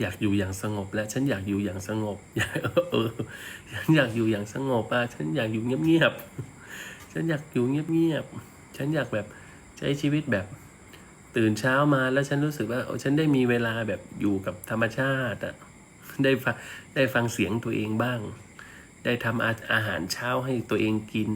อยากอยู่อย่างสงบ และฉันอยากอยู่อย่างสงบอยากเออฉันอยากอยู่อย่างสงบอะฉันอยากอยู่เงียบๆฉันอยากอยู่เงียบๆฉันอยากแบบใช้ชีวิตแบบตื่นเช้ามาแล้วฉันรู้สึกว่าเออฉันได้มีเวลาแบบอยู่กับธรรมชาติอะได้ฟังได้ฟังเสียงตัวเองบ้าง ได้ทำอาอาหารเช้าให้ตัวเองกิน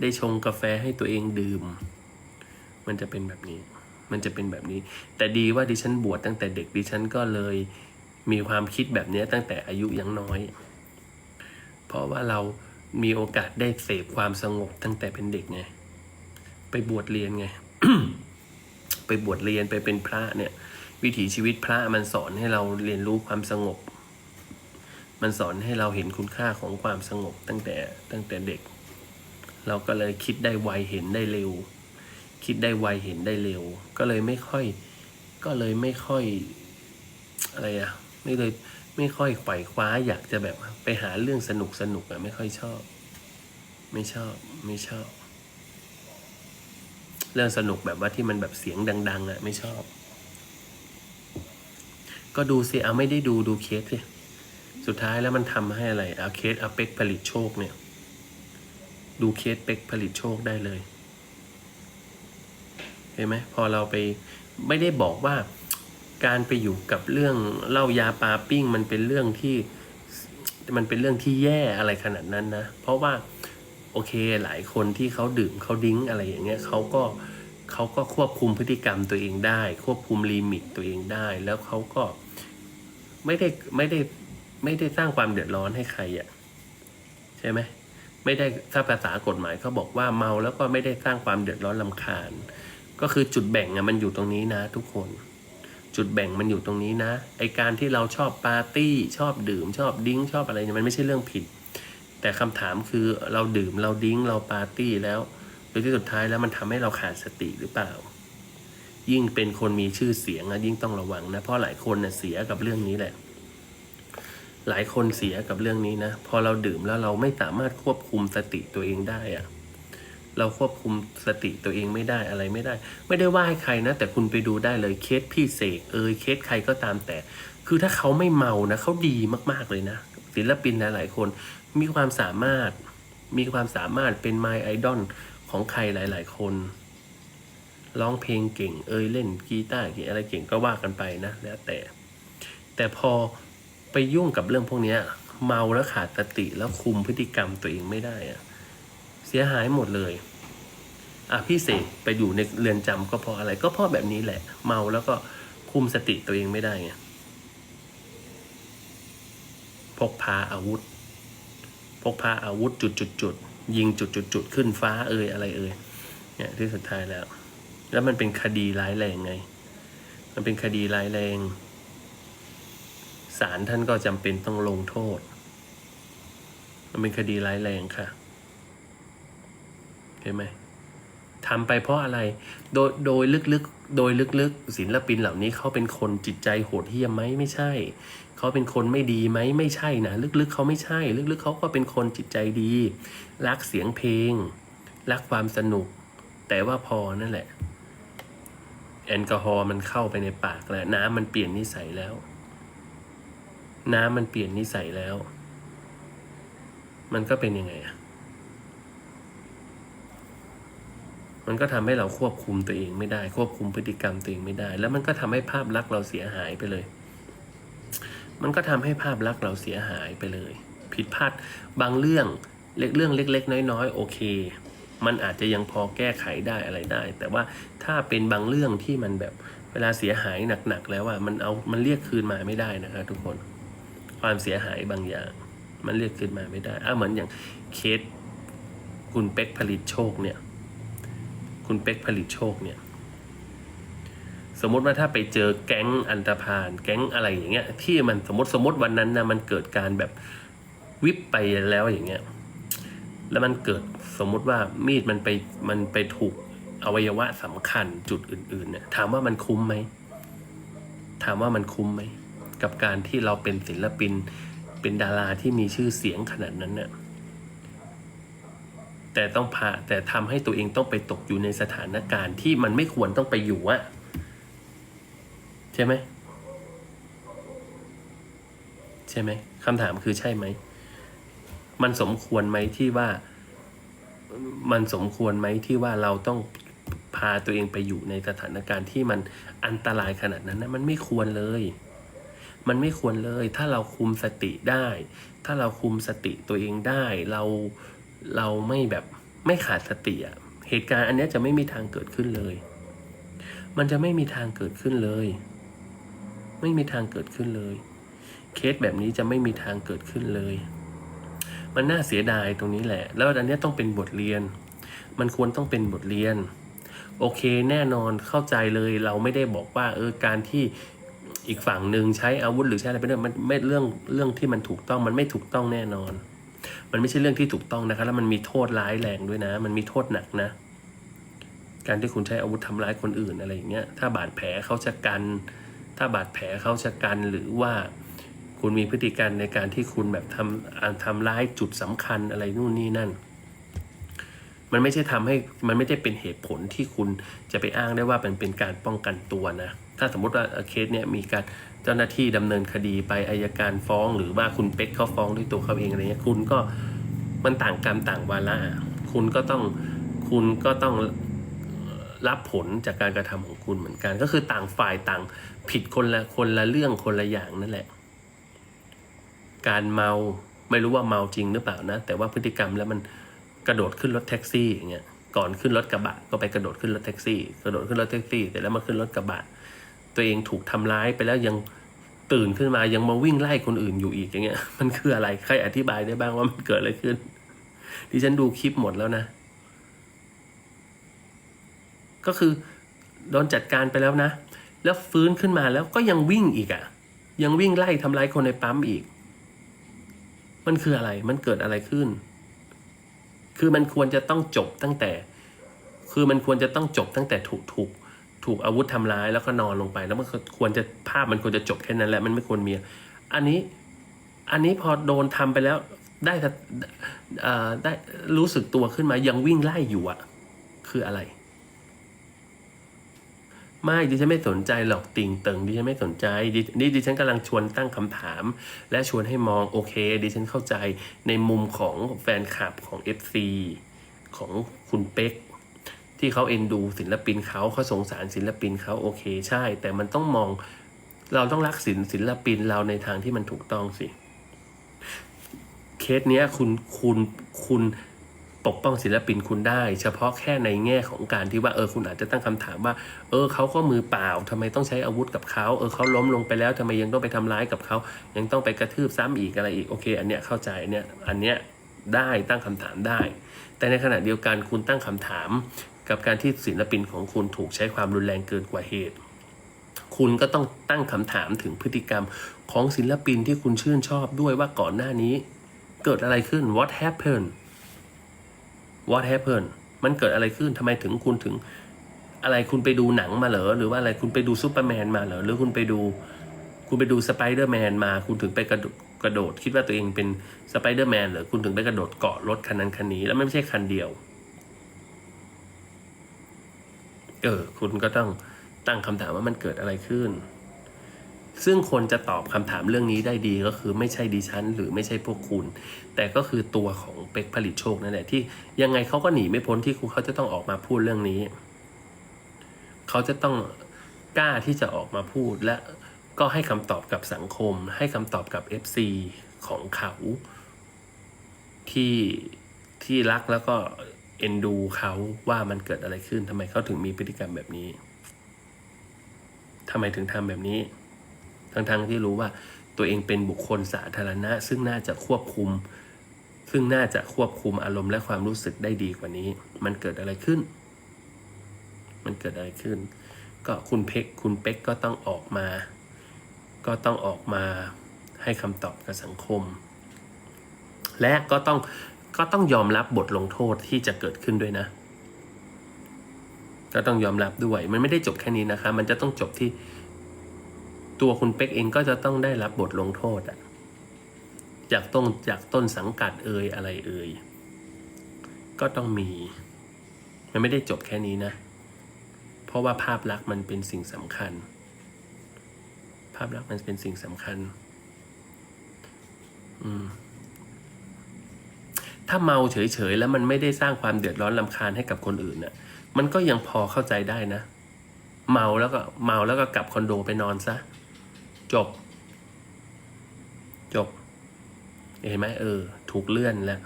ได้ชงกาแฟให้ตัวเองดื่ม มันจะเป็นแบบนี้ มันจะเป็นแบบนี้ แต่ดีว่าดิฉันบวชตั้งแต่เด็กดิฉันก็เลย มีความคิดแบบนี้ตั้งแต่อายุยังน้อย เพราะว่าเรามีโอกาสได้เสพความสงบตั้งแต่เป็นเด็กไง ไปบวชเรียนไง ไปบวชเรียนไปเป็นพระเนี่ย วิถีชีวิตพระมันสอนให้เราเรียนรู้ความสงบ มันสอนให้เราเห็นคุณค่าของความสงบตั้งแต่ตั้งแต่เด็ก เราก็เลยคิดได้ไวเห็นได้เร็ว คิดได้ไวเห็นได้เร็ว ก็เลยไม่ค่อย ก็เลยไม่ค่อยอะไรอะ ไม่เลยไม่ค่อยไขว่คว้าอยากจะแบบไปหาเรื่องสนุกสนุกอะไม่ค่อยชอบ ไม่ชอบไม่ชอบ เรื่องสนุกแบบว่าที่มันแบบเสียงดัง ๆอะไม่ชอบ ก็ดูสิเอาไม่ได้ดูดูเคสสิสุดท้ายแล้วมันทำให้อะไรเอาเคสเอาเป็กผลิตโชคเนี่ย ดูเคสเป็กผลิตโชคได้เลยเห็นไหมพอเราไปไม่ได้บอกว่า การไปอยู่กับเรื่องเล้ายาปาปิ้ง มันเป็นเรื่องที่มันเป็นเรื่องที่แย่อะไรขนาดนั้นนะ เพราะว่าโอเคหลายคนที่เขาดื่มเขาดิ้งอะไรอย่างเงี้ยเขาก็เขาก็ควบคุมพฤติกรรมตัวเองได้ ควบคุมลิมิตตัวเองได้ แล้วเขาก็ไม่ได้ไม่ได้ไม่ได้สร้างความเดือดร้อนให้ใครอะ่ะใช่ไหมไม่ได้ถ้าภาษากฎหมายเขาบอกว่าเมาแล้วก็ไม่ได้สร้างความเดือดร้อนลำคาญ ก็คือจุดแบ่งอะมันอยู่ตรงนี้นะทุกคน จุดแบ่งมันอยู่ตรงนี้นะ ไอการที่เราชอบปาร์ตี้ชอบดื่มชอบดิ้งชอบอะไรเนี่ยมันไม่ใช่เรื่องผิด แต่คำถามคือเราดื่มเราดิ้งเราปาร์ตี้แล้วโดยที่สุดท้ายแล้วมันทำให้เราขาดสติหรือเปล่า ยิ่งเป็นคนมีชื่อเสียงอะยิ่งต้องระวังนะเพราะหลายคนเน่ยเสียกับเรื่องนี้แหละ หลายคนเสียกับเรื่องนี้นะพอเราดื่มแล้วเราไม่สามารถควบคุมสติตัวเองได้อะ เราควบคุมสติตัวเองไม่ได้อะไรไม่ได้ ไม่ได้ว่าให้ใครนะ แต่คุณไปดูได้เลยเคสพี่เสกเอยเคสใครก็ตามแต่ คือถ้าเขาไม่เมานะเขาดีมากๆเลยนะ ศิลปินหลายๆคนมีความสามารถ มีความสามารถเป็นไมไอดอลของใครหลาย ๆ คนร้องเพลงเก่ง เอยเล่นกีตาร์เก่งอะไรเก่งก็ว่ากันไปนะแล้วแต่ แต่พอไปยุ่งกับเรื่องพวกนี้เมาแล้วขาดสติแล้วคุมพฤติกรรมตัวเองไม่ได้อะเสียหายหมดเลย อะพี่เสกไปอยู่ในเรือนจำก็เพราะอะไร ก็เพราะแบบนี้แหละ เมาแล้วก็คุมสติตัวเองไม่ได้ไงพกพาอาวุธ พกพาอาวุธจุดจุดจุดยิงจุดจุดจุดขึ้นฟ้าเอ่ยอะไรเอ่ยเนี่ยที่สุดท้ายแล้ว แล้วมันเป็นคดีร้ายแรงไง มันเป็นคดีร้ายแรงศาลท่านก็จำเป็นต้องลงโทษ มันเป็นคดีร้ายแรงค่ะ เห็นไหม ทำไปเพราะอะไร โดยโดยลึกๆ โดยลึกๆศิลปินเหล่านี้เขาเป็นคนจิตใจโหดเหี้ยมไหมไม่ใช่ เขาเป็นคนไม่ดีไหมไม่ใช่นะ ลึกๆเขาไม่ใช่ ลึกๆเขาก็เป็นคนจิตใจดี รักเสียงเพลง รักความสนุก แต่ว่าพอนั่นแหละ แอลกอฮอล์มันเข้าไปในปากแล้ว น้ำมันเปลี่ยนนิสัยแล้ว น้ำมันเปลี่ยนนิสัยแล้ว มันก็เป็นยังไงอะ มันก็ทำให้เราควบคุมตัวเองไม่ได้ ควบคุมพฤติกรรมตัวเองไม่ได้ แล้วมันก็ทำให้ภาพลักษณ์เราเสียหายไปเลย มันก็ทำให้ภาพลักษณ์เราเสียหายไปเลย ผิดพลาดบางเรื่องเล็กเรื่องเล็ก ๆ น้อยๆโอเค มันอาจจะยังพอแก้ไขได้อะไรได้ แต่ว่าถ้าเป็นบางเรื่องที่มันแบบเวลาเสียหายหนักๆแล้วว่ามันเอามันเรียกคืนมาไม่ได้นะครับทุกคนความเสียหายบางอย่าง มันเรียกคืนมาไม่ได้อะเหมือนอย่างเคสคุณเป็กผลิตโชคเนี่ย คุณเป็กผลิตโชคเนี่ยสมมติว่าถ้าไปเจอแก๊งอันตรพานแก๊งอะไรอย่างเงี้ย ที่มันสมมติสมมติวันนั้นนะมันเกิดการแบบวิบไปแล้วอย่างเงี้ย แล้วมันเกิดสมมุติว่ามีดมันไปมันไปถูกอวัยวะสำคัญจุดอื่นๆเนี่ยถามว่ามันคุ้มไหมถามว่ามันคุ้มไหมกับการที่เราเป็นศิลปินเป็นดาราที่มีชื่อเสียงขนาดนั้นเนี่ย แต่ต้องพาแต่ทำให้ตัวเองต้องไปตกอยู่ในสถานการณ์ที่มันไม่ควรต้องไปอยู่อะใช่ไหมใช่ไหมคำถามคือใช่ไหม มันสมควรไหมที่ว่า มันสมควรไหมที่ว่าเราต้องพาตัวเองไปอยู่ในสถานการณ์ที่มันอันตรายขนาดนั้นนะมันไม่ควรเลย มันไม่ควรเลย ถ้าเราคุมสติได้ ถ้าเราคุมสติตัวเองได้ เรา เราไม่แบบไม่ขาดสติอะเหตุการณ์อันนี้จะไม่มีทางเกิดขึ้นเลย มันจะไม่มีทางเกิดขึ้นเลย ไม่มีทางเกิดขึ้นเลย เคสแบบนี้จะไม่มีทางเกิดขึ้นเลย มันน่าเสียดายตรงนี้แหละ แล้วอันนี้ต้องเป็นบทเรียน มันควรต้องเป็นบทเรียน โอเคแน่นอนเข้าใจเลยเราไม่ได้บอกว่าเออการที่อีกฝั่งหนึ่งใช้อาวุธหรือใช้อะไรไปเนี่ยมันไม่เรื่องเรื่องที่มันถูกต้องมันไม่ถูกต้องแน่นอน มันไม่ใช่เรื่องที่ถูกต้องนะครับแล้วมันมีโทษร้ายแรงด้วยนะ มันมีโทษหนักนะ การที่คุณใช้อาวุธทำร้ายคนอื่นอะไรอย่างเงี้ยถ้าบาดแผลเขาชะกัน ถ้าบาดแผลเขาชะกันหรือว่าคุณมีพฤติการในการที่คุณแบบทำอ่าทำร้ายจุดสำคัญอะไรนู่นนี่นั่น มันไม่ใช่ทำให้มันไม่ได้เป็นเหตุผลที่คุณจะไปอ้างได้ว่ามันเป็นการป้องกันตัวนะ ถ้าสมมติว่าเคสเนี่ยมีการเจ้าหน้าที่ดำเนินคดีไปอายการฟ้อง หรือว่าคุณเป็กเขาฟ้องด้วยตัวเขาเองอะไรเงี้ยคุณก็มันต่างกรรมต่างวาระคุณก็ต้องคุณก็ต้องรับผลจากการกระทำของคุณเหมือนกัน ก็คือต่างฝ่ายต่างผิดคนละคนละเรื่องคนละอย่างนั่นแหละ การเมาไม่รู้ว่าเมาจริงหรือเปล่านะ แต่ว่าพฤติกรรมแล้วมันกระโดดขึ้นรถแท็กซี่อย่างเงี้ยก่อนขึ้นรถกระบะก็ไปกระโดดขึ้นรถแท็กซี่ กระโดดขึ้นรถแท็กซี่แต่แล้วมาขึ้นรถกระบะ ตัวเองถูกทำร้ายไปแล้วยังตื่นขึ้นมายังมาวิ่งไล่คนอื่นอยู่อีกอย่างเงี้ย มันคืออะไรใครอธิบายได้บ้างว่ามันเกิดอะไรขึ้น ดิฉันดูคลิปหมดแล้วนะ ก็คือโดนจัดการไปแล้วนะ แล้วฟื้นขึ้นมาแล้วก็ยังวิ่งอีกอะ่ะ ยังวิ่งไล่ทำร้ายคนในปั๊มอีก มันคืออะไรมันเกิดอะไรขึ้น คือมันควรจะต้องจบตั้งแต่ คือมันควรจะต้องจบตั้งแต่ถูกถูก ถูกอาวุธทำร้ายแล้วก็นอนลงไป แล้วมันควรจะภาพมันควรจะจบแค่นั้นแหละมันไม่ควรมี อันนี้อันนี้พอโดนทำไปแล้วได้แต่ได้รู้สึกตัวขึ้นมายังวิ่งไล่อยู่อะคืออะไร ไม่ดิฉันไม่สนใจหรอกติงเติงดิฉันไม่สนใจดินี่ดิฉันกำลังชวนตั้งคำถาม และชวนให้มองโอเคดิฉันเข้าใจในมุมของแฟนคลับของ FC ของคุณเป๊ก ที่เขาเอ็นดูศิลปินเขาเขาสงสารศิลปินเขาโอเคใช่ แต่มันต้องมองเราต้องรักศิลศิลปินเราในทางที่มันถูกต้องสิ เคสเนี้ยคุณคุณคุณปกป้องศิลปินคุณได้ เฉพาะแค่ในแง่ของการที่ว่าเออคุณอาจจะตั้งคำถามว่า เออเขาก็มือเปล่าทำไมต้องใช้อาวุธกับเขาเออเขาล้มลงไปแล้วทำไมยังต้องไปทำร้ายกับเขายังต้องไปกระทืบซ้ำอีกอะไรอีกโอเค อันเนี้ยเข้าใจเนี่ยอันเนี้ยได้ตั้งคำถามได้ แต่ในขณะเดียวกันคุณตั้งคำถาม กับการที่ศิลปินของคุณถูกใช้ความรุนแรงเกินกว่าเหตุ คุณก็ต้องตั้งคำถามถึงพฤติกรรมของศิลปินที่คุณชื่นชอบด้วยว่าก่อนหน้านี้ เกิดอะไรขึ้น what happened what happened มันเกิดอะไรขึ้นทำไมถึงคุณถึง อะไรคุณไปดูหนังมาเหรอหรือว่าอะไรคุณไปดูซูเปอร์แมนมาเหรอหรือคุณไปดู คุณไปดูสไปเดอร์แมนมา คุณถึงไปกระโดดกระโดด คิดว่าตัวเองเป็นสไปเดอร์แมนเหรอคุณถึงไปกระโดดเกาะรถคันนั้นคันนี้ แล้วไม่ใช่คันเดียว เออคุณก็ต้องตั้งคำถามว่ามันเกิดอะไรขึ้น ซึ่งคนจะตอบคำถามเรื่องนี้ได้ดีก็คือไม่ใช่ดิฉัน หรือไม่ใช่พวกคุณ แต่ก็คือตัวของเป็กผลิตโชคนั่นแหละที่ยังไงเขาก็หนีไม่พ้นที่คุณเขาจะต้องออกมาพูดเรื่องนี้ เขาจะต้องกล้าที่จะออกมาพูดและก็ให้คำตอบกับสังคม ให้คำตอบกับ FC ของเขาที่ที่รักแล้วก็ เอ็นดูเขาว่ามันเกิดอะไรขึ้นทำไมเขาถึงมีพฤติกรรมแบบนี้ทำไมถึงทำแบบนี้ ทั้งๆที่รู้ว่าตัวเองเป็นบุคคลสาธารณะ ซึ่งน่าจะควบคุม ซึ่งน่าจะควบคุมอารมณ์และความรู้สึกได้ดีกว่านี้ มันเกิดอะไรขึ้น มันเกิดอะไรขึ้น ก็คุณเพ็กคุณเป็กก็ต้องออกมา ก็ต้องออกมาให้คำตอบกับสังคม และก็ต้อง ก็ต้องยอมรับบทลงโทษที่จะเกิดขึ้นด้วยนะ ก็ต้องยอมรับด้วย มันไม่ได้จบแค่นี้นะคะ มันจะต้องจบที่ตัวคุณเป็กเองก็จะต้องได้รับบทลงโทษอะจากต้นจากต้นสังกัดเอ่ยอะไรเอ่ยก็ต้องมี มันไม่ได้จบแค่นี้นะ เพราะว่าภาพลักษณ์มันเป็นสิ่งสำคัญ ภาพลักษณ์มันเป็นสิ่งสำคัญ อืม ถ้าเมาเฉยๆแล้วมันไม่ได้สร้างความเดือดร้อนลำคาญให้กับคนอื่นน่ะ มันก็ยังพอเข้าใจได้นะ เมาแล้วก็เมาแล้วก็กลับคอนโดไปนอนซะ จบ จบ เห็นไหมเออ ถูกเลื่อนแล้ว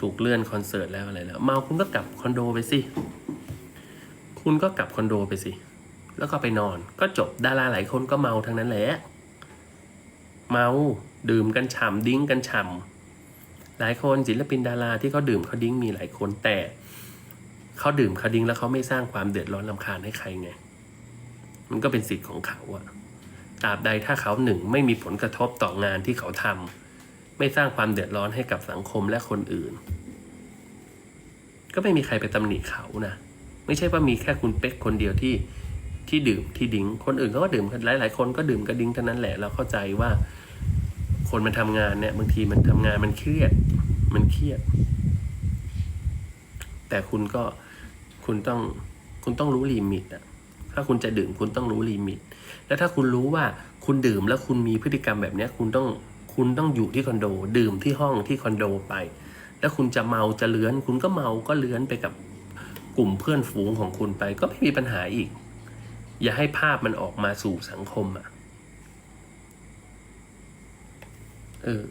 ถูกเลื่อนคอนเสิร์ตแล้วอะไรแล้ว เมาคุณก็กลับคอนโดไปสิ คุณก็กลับคอนโดไปสิ แล้วก็ไปนอน ก็จบ ดาราหลายคนก็เมาทั้งนั้นแหละ เมา ดื่มกันฉ่ำดิ้งกันฉ่ำ หลายคนศิลปินดาราที่เขาดื่มเขาดิ้งมีหลายคนแต่เขาดื่มเขาดิ้งแล้วเขาไม่สร้างความเดือดร้อนลำคาญให้ใครไง มันก็เป็นสิทธิ์ของเขาอะตราบใดถ้าเขาหนึ่งไม่มีผลกระทบต่องานที่เขาทำไม่สร้างความเดือดร้อนให้กับสังคมและคนอื่น ก็ไม่มีใครไปตำหนิเขานะไม่ใช่ว่ามีแค่คุณเป๊กคนเดียวที่ที่ดื่มที่ดิ้งคนอื่นเขาก็ดื่มกันหลายคนก็ดื่มกระดิ้งเท่านั้นแหละเราเข้าใจว่า คนมันทำงานเนี่ยบางทีมันทำงานมันเครียด มันเครียด แต่คุณก็คุณต้องคุณต้องรู้ลิมิตอะถ้าคุณจะดื่มคุณต้องรู้ลิมิต แล้วถ้าคุณรู้ว่าคุณดื่มแล้วคุณมีพฤติกรรมแบบเนี้ยคุณต้องคุณต้องอยู่ที่คอนโด ดื่มที่ห้องที่คอนโดไป แล้วคุณจะเมาจะเลื้อน คุณก็เมาก็เลื้อนไปกับกลุ่มเพื่อนฝูงของคุณไป ก็ไม่มีปัญหาอีก อย่าให้ภาพมันออกมาสู่สังคมอะ เออ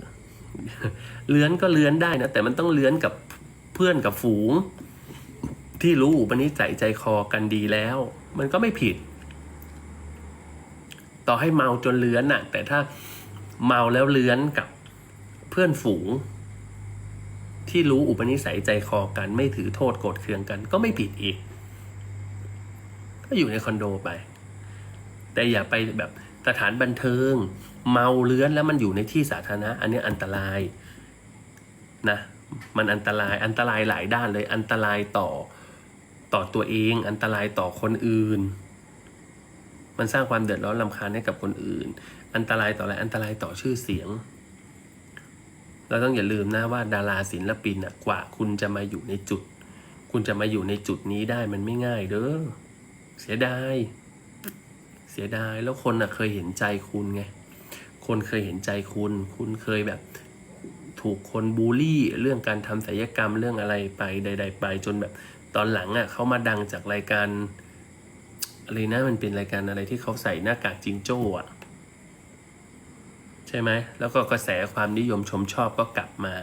เลื้อนก็เลื้อนได้นะ แต่มันต้องเลื้อนกับเพื่อนกับฝูง ที่รู้อุปนิสัยใจคอกันดีแล้ว มันก็ไม่ผิด ต่อให้เมาจนเลื้อนน่ะ แต่ถ้าเมาแล้วเลื้อนกับเพื่อนฝูง ที่รู้อุปนิสัยใจคอกันไม่ถือโทษโกรธเคืองกัน ก็ไม่ผิดอีก ก็อยู่ในคอนโดไป แต่อย่าไปแบบสถานบันเทิง เมาเลื้อนแล้วมันอยู่ในที่สาธารณะ อันนี้อันตรายนะมันอันตรายอันตรายหลายด้านเลยอันตรายต่อต่อตัวเอง อันตรายต่อคนอื่น มันสร้างความเดือดร้อนลำคาญให้กับคนอื่น อันตรายต่ออะไรอันตรายต่อชื่อเสียง เราต้องอย่าลืมนะว่าดาราศิลปินอะกว่าคุณจะมาอยู่ในจุด คุณจะมาอยู่ในจุดนี้ได้มันไม่ง่ายเด้อเสียดายเสียดายแล้วคนอะเคยเห็นใจคุณไง คนเคยเห็นใจคุณ คุณเคยแบบถูกคนบูลลี่ เรื่องการทำศัลยกรรมเรื่องอะไรไปใด ๆ ไป จนแบบตอนหลังอะเขามาดังจากรายการอะไรนะมันเป็นรายการอะไรที่เขาใส่หน้ากากจิงโจ้อะใช่ไหมแล้วก็กระแสความนิยมชมชอบก็กลับมา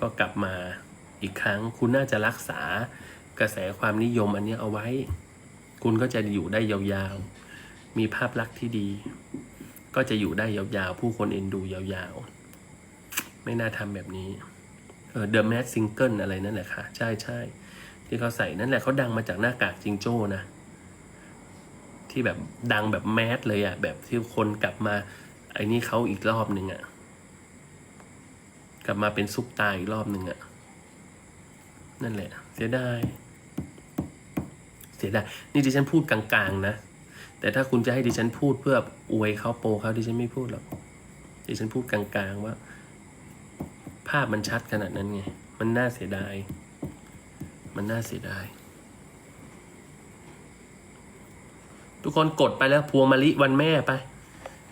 ก็กลับมาอีกครั้ง คุณน่าจะรักษากระแสความนิยมอันเนี้ยเอาไว้ คุณก็จะอยู่ได้ยาวๆ มีภาพลักษณ์ที่ดี ก็จะอยู่ได้ยาวๆ ผู้คนเอ็นดูยาวๆ ไม่น่าทำแบบนี้ เออ The Mad Single อะไรนั่นแหละค่ะ ใช่ใช่ที่เขาใส่นั่นแหละเขาดังมาจากหน้ากากจิงโจ้นะ ที่แบบดังแบบแมสเลยอะแบบที่คนกลับมาไอ้นี่เขาอีกรอบหนึ่งอะกลับมาเป็นซุปตาอีกรอบหนึ่งอะนั่นแหละ เสียดายเสียดายนี่ดิฉันพูดกลางๆนะ แต่ถ้าคุณจะให้ดิฉันพูดเพื่ออวยเขาโปรเขาดิฉันไม่พูดหรอกดิฉันพูดกลางๆว่า ภาพมันชัดขนาดนั้นไง มันน่าเสียดาย มันน่าเสียดาย ทุกคนกดไปแล้วพวงมะลิวันแม่ไป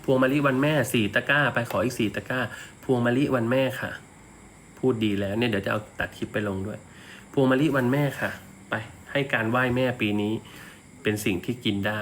พวงมะลิวันแม่สี่ตะกร้า ไปขออีกสี่ตะกร้า พวงมะลิวันแม่ค่ะ พูดดีแล้วเนี่ยเดี๋ยวจะเอาตัดคลิปไปลงด้วย พวงมะลิวันแม่ค่ะ ไปให้การไหว้แม่ปีนี้ เป็นสิ่งที่กินได้